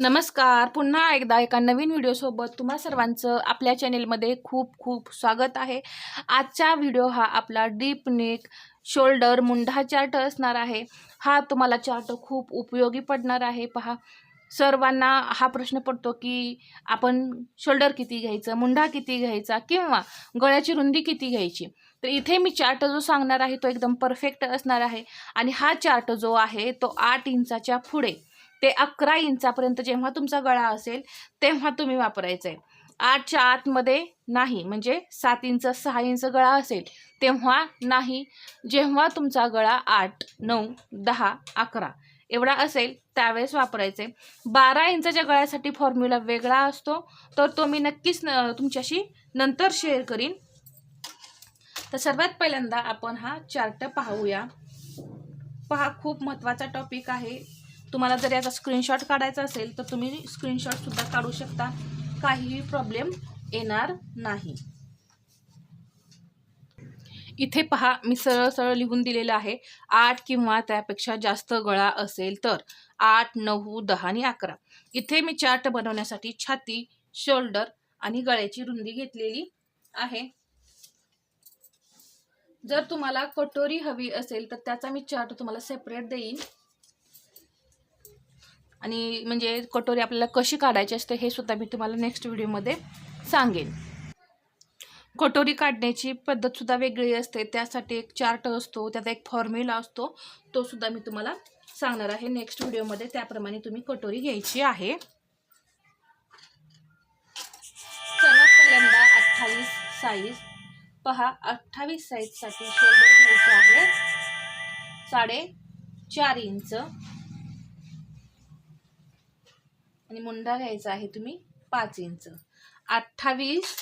नमस्कार. पुन्हा एकदा एका नवीन व्हिडिओसोबत तुम्हा सर्वांचं आपल्या चॅनेलमध्ये खूप खूप स्वागत आहे. आजचा व्हिडिओ हा आपला डीप नेक शोल्डर मुंढा चार्ट असणार आहे. हा तुम्हाला चार्ट खूप उपयोगी पडणार आहे. पहा सर्वांना हा प्रश्न पडतो की आपण शोल्डर किती घ्यायचं मुंढा किती घ्यायचा किंवा गळ्याची रुंदी किती घ्यायची? तर इथे मी चार्ट जो सांगणार आहे तो एकदम परफेक्ट असणार आहे. आणि हा चार्ट जो आहे तो आठ इंचाच्या पुढे. ते अकरा इंचापर्यंत जेव्हा तुमचा गळा असेल तेव्हा तुम्ही वापरायचं आहे आठच्या आतमध्ये नाही म्हणजे सात इंच सहा इंच गळा असेल तेव्हा नाही. जेव्हा तुमचा गळा आठ नऊ दहा अकरा एवढा असेल त्यावेळेस वापरायचे बारा इंचाच्या गळ्यासाठी फॉर्म्युला वेगळा असतो तर तो मी नक्कीच न तुमच्याशी नंतर शेअर करीन. तर सर्वात पहिल्यांदा आपण हा चार्ट पाहूया. पहा खूप महत्त्वाचा टॉपिक आहे. तुम्हाला जर याचा स्क्रीनशॉट काढायचा असेल तर तुम्ही स्क्रीनशॉटसुद्धा काढू शकता. काहीही प्रॉब्लेम येणार नाही. इथे पहा मी सरळ सरळ लिहून दिलेलं आहे. आठ किंवा त्यापेक्षा जास्त गळा असेल तर आठ नऊ दहा आणि अकरा. इथे मी चार्ट बनवण्यासाठी छाती शोल्डर आणि गळ्याची रुंदी घेतलेली आहे. जर तुम्हाला कटोरी हवी असेल तर त्याचा मी चार्ट तुम्हाला सेपरेट देईन. आणि म्हणजे कटोरी आपल्याला कशी काढायची असते हे सुद्धा मी तुम्हाला नेक्स्ट व्हिडिओमध्ये सांगेन. कटोरी काढण्याची पद्धतसुद्धा वेगळी असते. त्यासाठी एक चार्ट असतो त्याचा एक फॉर्म्युला असतो. तो सुद्धा मी तुम्हाला सांगणार आहे नेक्स्ट व्हिडिओमध्ये त्याप्रमाणे तुम्ही कटोरी घ्यायची आहे. सर्वात पहिल्यांदा अठ्ठावीस साईज पहा अठ्ठावीस साईजसाठी शोल्डर घ्यायचं आहे. साडे चार इंच. आणि मुंडा घ्यायचा आहे तुम्ही पाच इंच. अठ्ठावीस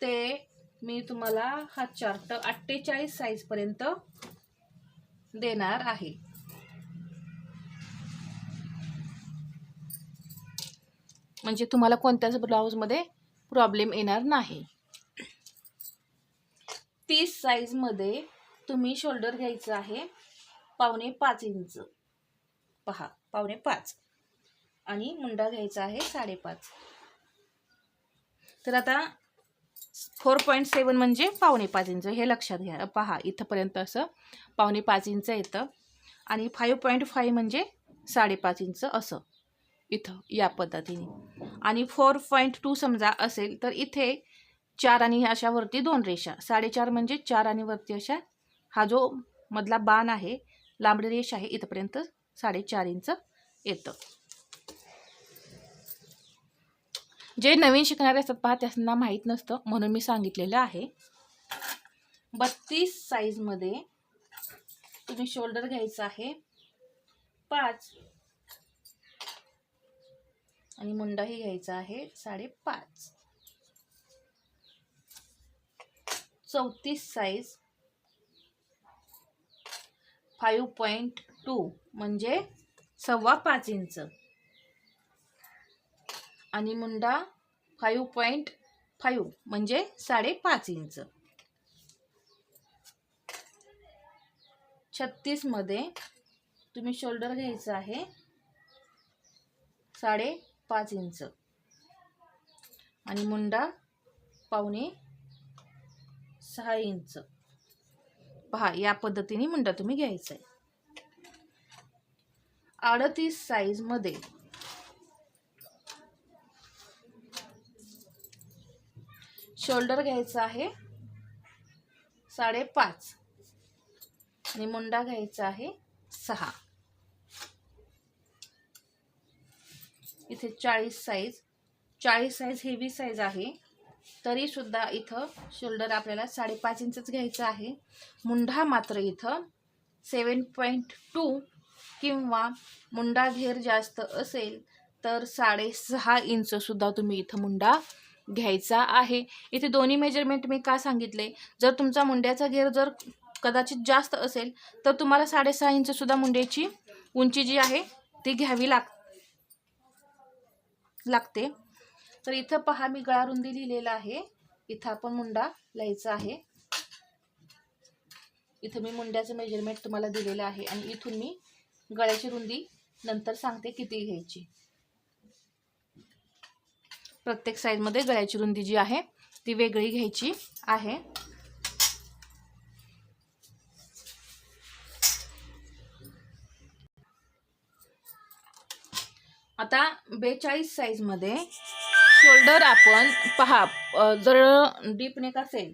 ते मी तुम्हाला हा चार्ट अठ्ठेचाळीस साईजपर्यंत देणार आहे. म्हणजे तुम्हाला कोणत्याच ब्लाऊजमध्ये प्रॉब्लेम येणार नाही. तीस साईजमध्ये तुम्ही शोल्डर घ्यायचं आहे पावणे पाच इंच. पहा पावणे पाच. आणि मुंडा घ्यायचा आहे साडेपाच. तर आता फोर पॉईंट सेवन म्हणजे पावणे पाच इंच. हे लक्षात घ्या. पहा इथंपर्यंत असं पावणे पाच इंच येतं. आणि फाईव्ह पॉईंट फाईव्ह म्हणजे साडेपाच इंच असं इथं या पद्धतीने. आणि फोर पॉईंट टू समजा असेल तर इथे चार आणि अशा वरती दोन रेषा. साडेचार म्हणजे चार आणि वरती अशा हा जो मधला बाण आहे लांबडी रेष आहे इथपर्यंत साडेचार इंच येतं. जे नवीन शिकणारे असतात पहा त्यांना माहीत नसतं म्हणून मी सांगितलेलं आहे. बत्तीस साईजमध्ये तुम्ही शोल्डर घ्यायचं आहे. पाच. आणि मुंडाही घ्यायचा आहे साडेपाच. चौतीस साईज फाईव्ह पॉईंट टू म्हणजे सव्वा पाच इंच. आणि मुंडा फाईव्ह पॉईंट फाईव्ह म्हणजे साडेपाच इंच. छत्तीसमध्ये तुम्ही शोल्डर घ्यायचं आहे. साडेपाच इंच. आणि मुंडा पावणे सहा इंच. पहा या पद्धतीने मुंडा तुम्ही घ्यायचा आहे. अडतीस साईजमध्ये शोल्डर घ्यायचा आहे. साडेपाच. आणि मुंडा घ्यायचा आहे सहा. इथे चाळीस साईज चाळीस साईज हेवी साईज आहे. तरीसुद्धा इथं शोल्डर आपल्याला साडेपाच इंचच घ्यायचं आहे. मुंडा मात्र इथं सेवन पॉईंट टू किंवा मुंडा घेर जास्त असेल तर साडेसहा इंचसुद्धा तुम्ही इथं मुंडा घ्यायचा आहे. इथे दोन्ही मेजरमेंट मी का सांगितले? जर तुमचा मुंड्याचा घेर जर कदाचित जास्त असेल तर तुम्हाला साडेसहा इंचसुद्धा मुंड्याची उंची जी आहे ती घ्यावी लाग लागते. तर इथं पहा मी गळा रुंदी लिहिलेला आहे. इथं आपण मुंडा लिहायचा आहे. इथं मी मुंड्याचं मेजरमेंट तुम्हाला दिलेलं आहे आणि इथून मी गळ्याची रुंदी नंतर सांगते किती घ्यायची. प्रत्येक साईजमध्ये गळ्याची रुंदी जी आहे ती वेगळी घ्यायची आहे. आता बेचाळीस साईजमध्ये शोल्डर आपण पहा जर डीप नेक असेल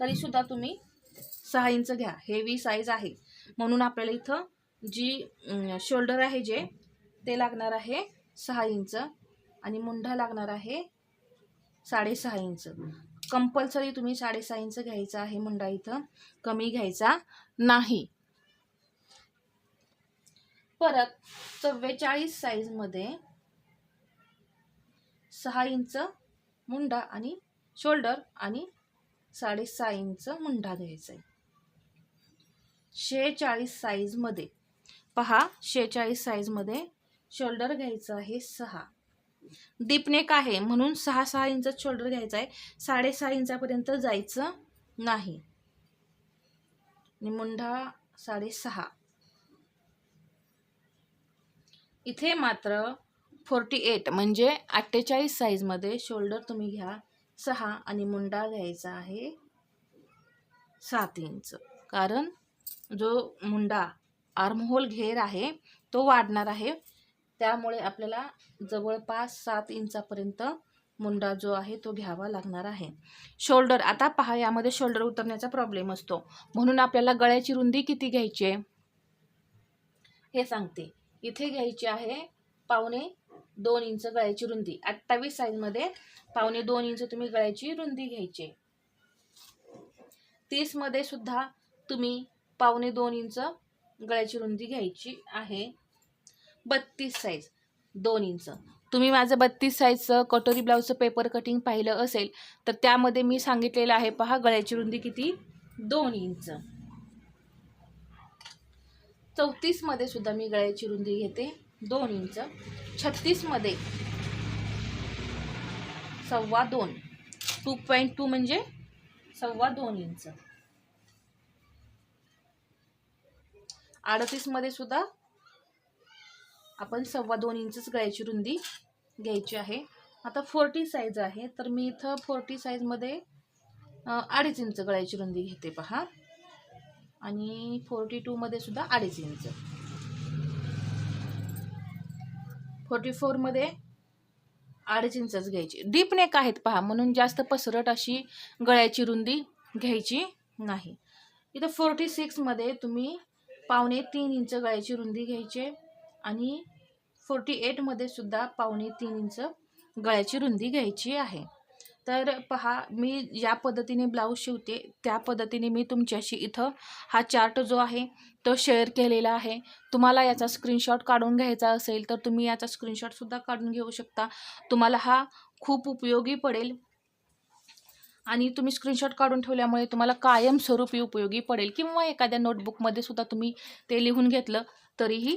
तरीसुद्धा तुम्ही सहा इंच घ्या. हेवी साईज आहे. म्हणून आपल्याला इथं जी शोल्डर आहे जे ते लागणार आहे सहा इंच आणि मुंढा लागणार आहे साडेसहा इंच. कंपल्सरी तुम्ही साडेसहा इंच घ्यायचा आहे मुंडा इथं. कमी घ्यायचा नाही. परत चव्वेचाळीस साईजमध्ये सहा इंच मुंडा आणि शोल्डर आणि साडेसहा इंच मुंडा घ्यायचा आहे. शेहेचाळीस साईजमध्ये पहा शेहेचाळीस साईजमध्ये शोल्डर घ्यायचं आहे सहा. डीपनेक आहे. म्हणून सहा सहा इंच शोल्डर घ्यायचा आहे साडेसहा इंचापर्यंत जायचं नाही. मुंढा साडेसहा इथे मात्र फोर्टी एट म्हणजे अठ्ठेचाळीस साईजमध्ये शोल्डर तुम्ही घ्या. सहा आणि मुंडा घ्यायचा आहे. सात इंच. कारण जो मुंडा आर्महोल घेर आहे तो वाढणार आहे. त्यामुळे आपल्याला जवळपास सात इंचापर्यंत मुंडा जो आहे तो घ्यावा लागणार आहे. शोल्डर आता पहा यामध्ये शोल्डर उतरण्याचा प्रॉब्लेम असतो. म्हणून आपल्याला गळ्याची रुंदी किती घ्यायची आहे? हे सांगते. इथे घ्यायची आहे पावणे दोन इंच गळ्याची रुंदी. अठ्ठावीस साईजमध्ये पावणे दोन इंच तुम्ही गळ्याची रुंदी घ्यायची तीसमध्ये सुद्धा तुम्ही पावणे दोन इंच गळ्याची रुंदी घ्यायची आहे. बत्तीस साईज दोन इंच तुम्ही माझं बत्तीस साईजचं कटोरी ब्लाऊजचं पेपर कटिंग पाहिलं असेल तर त्यामध्ये मी सांगितलेलं आहे पहा गळ्याची रुंदी किती? दोन इंच चौतीसमध्ये सुद्धा मी गळ्याची रुंदी घेते दोन इंच छत्तीसमध्ये सव्वा दोन. टू पॉईंट टू म्हणजे सव्वा दोन इंच अडतीसमध्ये सुद्धा आपण सव्वा दोन इंचच गळ्याची रुंदी घ्यायची आहे. आता फोर्टी साईज आहे. तर मी इथं फोर्टी साईजमध्ये अडीच इंच गळ्याची रुंदी घेते पहा. आणि फोर्टी टूमध्ये सुद्धा अडीच इंच. फोर्टी फोरमध्ये अडीच इंचच घ्यायची. डीप नेक आहेत पहा. म्हणून जास्त पसरट अशी गळ्याची रुंदी घ्यायची नाही. इथं फोर्टी सिक्समध्ये तुम्ही पावणे तीन इंच गळ्याची रुंदी घ्यायची. आणि फोर्टी एटमध्ये सुद्धा पावणे तीन इंच गळ्याची रुंदी घ्यायची आहे. तर पहा मी ज्या पद्धतीने ब्लाऊज शिवते त्या पद्धतीने मी तुमच्याशी इथं हा चार्ट जो आहे तो शेअर केलेला आहे. तुम्हाला याचा स्क्रीनशॉट काढून घ्यायचा असेल तर तुम्ही याचा स्क्रीनशॉटसुद्धा काढून घेऊ शकता. तुम्हाला हा खूप उपयोगी पडेल. आणि तुम्ही स्क्रीनशॉट काढून ठेवल्यामुळे तुम्हाला कायमस्वरूपी उपयोगी पडेल. किंवा एखाद्या नोटबुकमध्ये सुद्धा तुम्ही ते लिहून घेतलं तरीही